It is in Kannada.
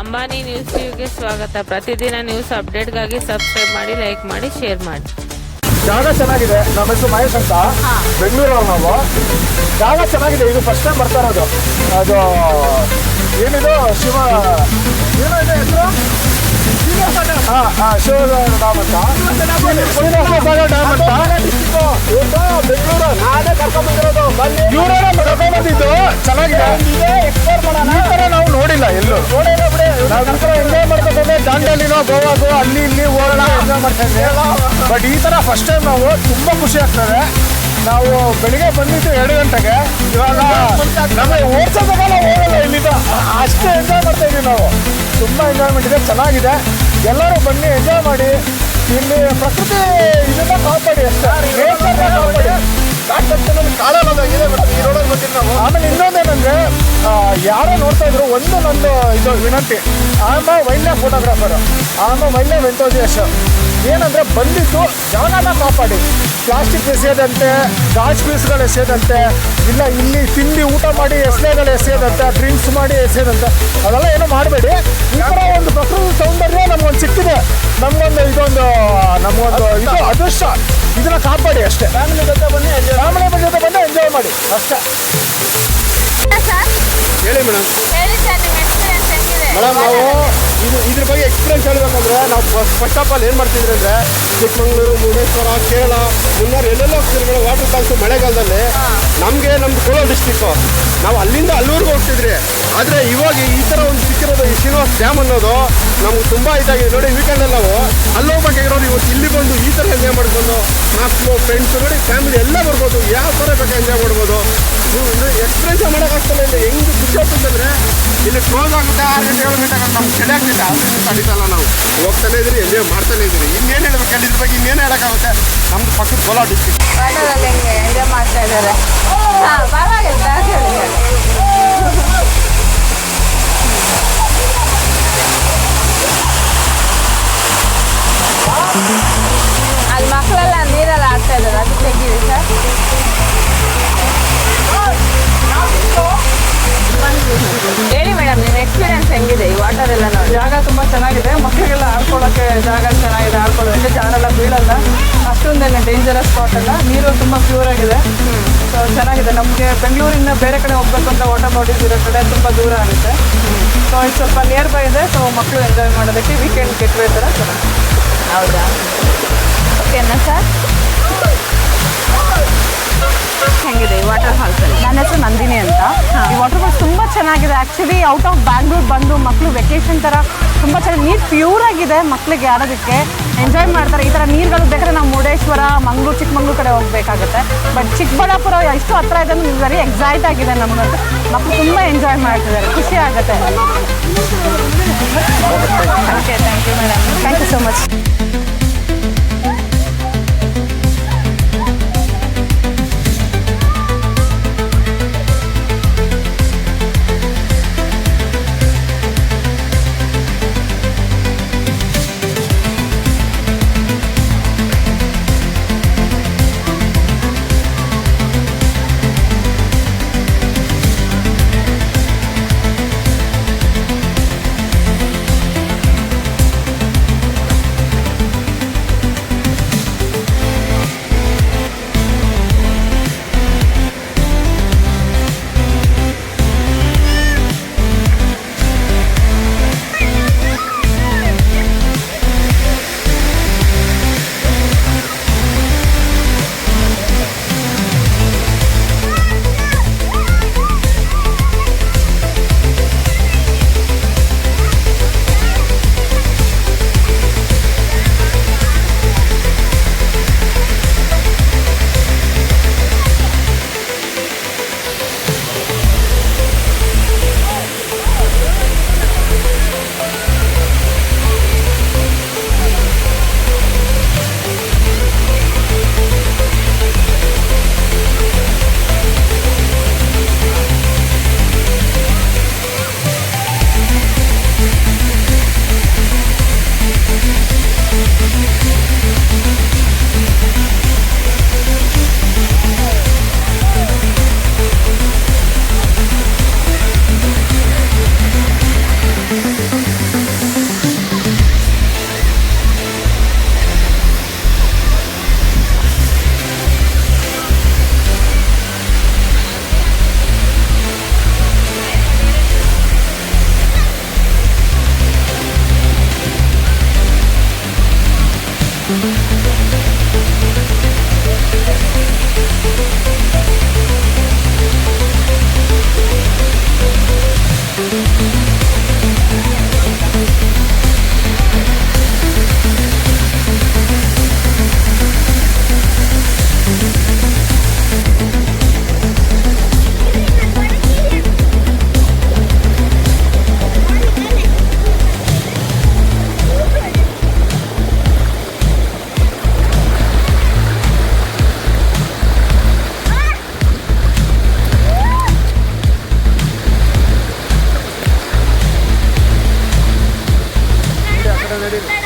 ಅಂಬಾನಿ ನ್ಯೂಸ್ ಟಿವಿಗೆ ಸ್ವಾಗತ. ಪ್ರತಿದಿನ ನ್ಯೂಸ್ ಅಪ್ಡೇಟ್ಗಾಗಿ ಸಬ್ಸ್ಕ್ರೈಬ್ ಮಾಡಿ ಲೈಕ್ ಮಾಡಿ ಶೇರ್ ಮಾಡಿ. ಜಾಗ ಚೆನ್ನಾಗಿದೆ. ನಮ್ಮ ಹೆಸರು ಮಹೇಶ್ ಅಂತ. ಬೆಂಗಳೂರವ್ರು ನಾವು. ಜಾಗ ಚೆನ್ನಾಗಿದೆ. ಇದು ಫಸ್ಟ್ ಟೈಮ್ ಬರ್ತಾ ಇರೋದು. ಅದು ಏನಿದು? ಶಿವ ಏನೋ ಇದೆ ಹೆಸರು? ಹಾಂ ಹಾಂ ಶಿವ ಡ್ಯಾಮ್ ಅಂತ. ಶ್ರೀನಿವಾಸ ಡ್ಯಾಮ್ ಅಂತ. ಇವತ್ತು ಬೆಂಗಳೂರು. ನಾನೇ ಕರ್ಕೊಂಡ್ಬಂದಿರೋದು ಇವರೇ ಕರ್ಕೊಂಡ್ಬಂದಿದ್ದು ಚೆನ್ನಾಗಿದೆ. ಈ ಥರ ನಾವು ನೋಡಿಲ್ಲ ಎಲ್ಲೂ. ಎಂಜಾಯ್ ದಾಂಡೇಲಿನೋ ಗೋವಾಗೋ ಅಲ್ಲಿ ಇಲ್ಲಿ ಓಡೋಣ ಎಂಜಾಯ್ ಮಾಡ್ತಾ ಇದ್ವಿ ಬಟ್ ಈ ಥರ ಫಸ್ಟ್ ಟೈಮ್ ನಾವು ತುಂಬ ಖುಷಿ ಆಗ್ತದೆ. ನಾವು ಬೆಳಿಗ್ಗೆ ಬಂದಿದ್ದು ಎರಡು ಗಂಟೆಗೆ. ಇವಾಗ ನಮಗೆ ನಾವು ಹೋಗಲ್ಲ ಇಲ್ಲಿಂದ. ಅಷ್ಟು ಎಂಜಾಯ್ ಮಾಡ್ತಾ ಇದೀವಿ ನಾವು. ತುಂಬ ಎಂಜಾಯ್ಮೆಂಟ್ ಇದೆ ಚೆನ್ನಾಗಿದೆ. ಎಲ್ಲರೂ ಬನ್ನಿ ಎಂಜಾಯ್ ಮಾಡಿ. ಇಲ್ಲಿ ಪ್ರಕೃತಿ ಇದನ್ನ ಕಾಪಾಡಿ ಅಷ್ಟೇ. ನೇಚರ್ನ ನಾವು. ಆಮೇಲೆ ಇನ್ನೊಂದೇನಂದ್ರೆ ಯಾರೋ ನೋಡ್ತಾ ಇದ್ರು, ಒಂದು ನಂದು ಇದು ವಿನಂತಿ. I'm wildlife photographer I'm wildlife enthusiast ಏನಂದ್ರೆ, ಬಂದಿದ್ದು ಜಾಗನ ಕಾಪಾಡಿ. ಪ್ಲಾಸ್ಟಿಕ್ ಎಸೆಯದಂತೆ ಗಾಜ್ ಪೀಸ್ಗಳು ಎಸೆಯದಂತೆ, ಇಲ್ಲ ಇಲ್ಲಿ ತಿಂಡಿ ಊಟ ಮಾಡಿ ಎಸೆಗಳು ಎಸೆಯದಂತೆ ಡ್ರಿಂಕ್ಸ್ ಮಾಡಿ ಎಸೆಯದಂತೆ, ಅದೆಲ್ಲ ಏನೂ ಮಾಡಬೇಡಿ. ಈ ಒಂದು ಪ್ರಕೃತಿ ಸೌಂದರ್ಯ ನಮ್ಗೊಂದು ಸಿಕ್ಕಿದೆ. ನಮ್ಗೊಂದು ಇದೊಂದು, ನಮಗೊಂದು ಇದು ಅದೃಷ್ಟ. ಇದನ್ನ ಕಾಪಾಡಿ ಅಷ್ಟೇ. ಫ್ಯಾಮಿಲಿ ಜೊತೆ ಬನ್ನಿ ಫ್ಯಾಮಿಲಿ ಜೊತೆ ಬಂದು ಎಂಜಾಯ್ ಮಾಡಿ. ಅಷ್ಟೇ. ಸರ್ ಹೇಳಿ ಮೇಡಮ್. ಹೇಳಿ ಸರ್ ನಿಮ್ಮ ಎಕ್ಸ್ಪೀರಿಯನ್ಸ್ ಹೆಂಗಿದೆ? ಮೇಡಮ್ ನಾವು ಇದು ಇದ್ರ ಬಗ್ಗೆ ಎಕ್ಸ್ಪೀರಿಯನ್ಸ್ ಹೇಳ್ಬೇಕಂದ್ರೆ ನಾವು ಫಸ್ಟ್ ಆಫ್ ಆಲ್ ಏನು ಮಾಡ್ತಿದ್ರೆ ಅಂದರೆ ಚಿಕ್ಕಮಂಗ್ಳೂರು ಮುರುಡೇಶ್ವರ ಕೇರಳ ಮುನ್ನಾರು ಎಲ್ಲೆಲ್ಲೋ ಹೋಗ್ತಿದ್ರು ವಾಟರ್ ಫಾಲ್ಸು ಮಳೆಗಾಲದಲ್ಲಿ. ನಮಗೆ ನಮ್ದು ಕೋಲಾರ ಡಿಸ್ಟಿಕ್ಕು ನಾವು ಅಲ್ಲಿಂದ ಅಲ್ಲೂರ್ಗೆ ಹೋಗ್ತಿದ್ರಿ. ಆದರೆ ಇವಾಗ ಈ ಥರ ಒಂದು ಸಿಕ್ಕಿರೋದು ಈ ಶ್ರೀನಿವಾಸ ಡ್ಯಾಮ್ ಅನ್ನೋದು ನಮ್ಗೆ ತುಂಬ ಇದಾಗಿದೆ. ನೋಡಿ ವೀಕೆಂಡಲ್ಲಿ ನಾವು ಅಲ್ಲಿ ಮಾಡ್ಕೊಂಡು ಮಕ್ಕಳು ಫ್ರೆಂಡ್ಸು ನೋಡಿ ಫ್ಯಾಮಿಲಿ ಎಲ್ಲ ಬರ್ಬೋದು. ಯಾವ ಥರ ಬೇಕು ಎಂಜಾಯ್ ಮಾಡ್ಬೋದು? ನೀವು ಅಂದರೆ ಎಕ್ಸ್ಪ್ರೆಸ್ ಮಾಡೋಕ್ಕಾಗ್ತಲ್ಲ ಇಲ್ಲ. ಹೆಂಗೆ ಖುಷಿ ಆಗ್ತದಂದ್ರೆ ಇಲ್ಲಿ ಕ್ಲೋಸ್ ಆಗುತ್ತೆ, ಆರು ಗಂಟೆ ಏಳು ಗಂಟೆ ನಮ್ಗೆ ಚಳಿ ಆಗ್ತಿಲ್ಲ. ಅದರಿಂದ ನಾವು. ಹೋಗ್ತಾನೆ ಇದ್ರಿ ಎಂಜಾಯ್ ಮಾಡ್ತಾನೆ ಇದ್ರಿ ಇನ್ನೇನು ಹೇಳ್ಬೇಕು ಹೇಳಿ ಇದ್ರ ಬಗ್ಗೆ ಇನ್ನೇನು ಹೇಳೋಕ್ಕಾಗುತ್ತೆ? ನಮ್ದು ಪಕ್ಕದ ಕೋಲಾರ ಡಿಸ್ಟಿಕ್ ಆಟೋದಲ್ಲಿ ಹೆಂಗೆ ಅದು ಸರ್ ಹೇಳಿ ಮೇಡಮ್ ನಿಮ್ಮ ಎಕ್ಸ್ಪೀರಿಯನ್ಸ್ ಹೆಂಗಿದೆ? ಈ ವಾಟರ್ ಎಲ್ಲ ನೋಡಿ. ಜಾಗ ತುಂಬ ಚೆನ್ನಾಗಿದೆ. ಮಕ್ಕಳಿಗೆಲ್ಲ ಆಡ್ಕೊಳ್ಳೋಕ್ಕೆ ಜಾಗ ಚೆನ್ನಾಗಿದೆ ಆಡ್ಕೊಳ್ಳೋದಕ್ಕೆ ಜಾರೆಲ್ಲ ಬೀಳಲ್ಲ. ಅಷ್ಟೊಂದೇನೆ ಡೇಂಜರಸ್ ಸ್ಪಾಟ್ ಅಲ್ಲ ನೀರು ತುಂಬ ಪ್ಯೂರ್ ಆಗಿದೆ. ಸೊ ಚೆನ್ನಾಗಿದೆ. ನಮಗೆ ಬೆಂಗಳೂರಿಂದ ಬೇರೆ ಕಡೆ ಹೋಗ್ಬೇಕು ಅಂತ ವಾಟರ್ ಬಾಡೀಸ್ ಇರೋ ಕಡೆ ತುಂಬ ದೂರ ಆಗುತ್ತೆ. ಸೊ ಇದು ಸ್ವಲ್ಪ ನಿಯರ್ ಬೈ ಇದೆ. ಸೊ ಮಕ್ಕಳು ಎಂಜಾಯ್ ಮಾಡೋದಕ್ಕೆ ವೀಕೆಂಡ್ ಗೆಟ್ವೇ ಥರ ಚೆನ್ನಾಗಿದೆ. ಹೌದಾ? ಓಕೆನಾ ಸರ್ ಹೆಂಗಿದೆ ಈ ವಾಟರ್ ಫಾಲ್ಸ್ ಅಲ್ಲಿ? ನನ್ನ ಹೆಸರು ನಂದಿನಿ ಅಂತ. ಈ ವಾಟರ್ ಫಾಲ್ಸ್ ತುಂಬ ಚೆನ್ನಾಗಿದೆ. ಆ್ಯಕ್ಚುಲಿ ಔಟ್ ಆಫ್ ಬ್ಯಾಂಗ್ಳೂರ್ ಬಂದು ಮಕ್ಕಳು ವೆಕೇಷನ್ ಥರ ತುಂಬ ಚೆನ್ನಾಗಿ ನೀರು ಪ್ಯೂರ್ ಆಗಿದೆ ಮಕ್ಕಳಿಗೆ ಆಡೋದಕ್ಕೆ. ಎಂಜಾಯ್ ಮಾಡ್ತಾರೆ. ಈ ಥರ ನೀರುಗಳು ಬೇಕಾದ್ರೆ ನಾವು ಮುರುಡೇಶ್ವರ ಮಂಗ್ಳೂರು ಚಿಕ್ಕಮಂಗ್ಳೂರು ಕಡೆ ಹೋಗಬೇಕಾಗುತ್ತೆ. ಬಟ್ ಚಿಕ್ಕಬಳ್ಳಾಪುರ ಎಷ್ಟು ಹತ್ರ ಇದೆ ಅಂದ್ರೆ ವೆರಿ ಎಕ್ಸೈಟ್ ಆಗಿದೆ ನಮಗಂತೂ ಮಕ್ಕಳು ತುಂಬ ಎಂಜಾಯ್ ಮಾಡ್ತಿದ್ದಾರೆ. ಖುಷಿ ಆಗುತ್ತೆ. Okay thank you madam thank you so much 在这里